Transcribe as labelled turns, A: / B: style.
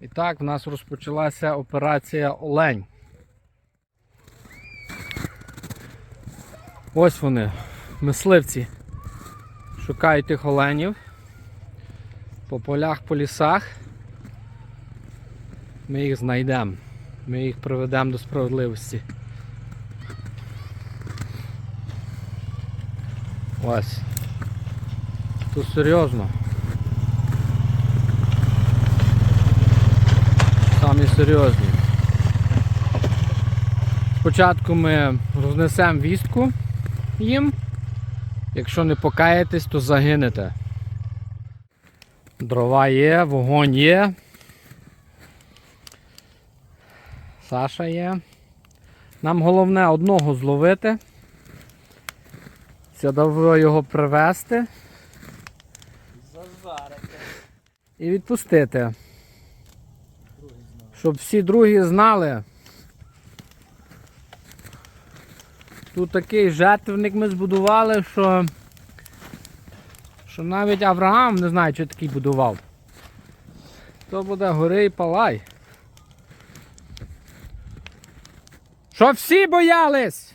A: І так, в нас розпочалася операція Олень. Ось вони, мисливці. Шукають тих оленів по полях, по лісах. Ми їх знайдемо. Ми їх приведемо до справедливості. Ось. Тут серйозно. Серйозні. Спочатку ми рознесемо вістку їм. Якщо не покаєтесь, то загинете. Дрова є, вогонь є. Саша є. Нам головне одного зловити. Сядово його привезти
B: Зажарити.
A: і відпустити. Щоб всі другі знали. Тут такий жертвник ми збудували, що, що навіть Авраам не знає, що такий будував. То буде гори і палай. Що всі боялись?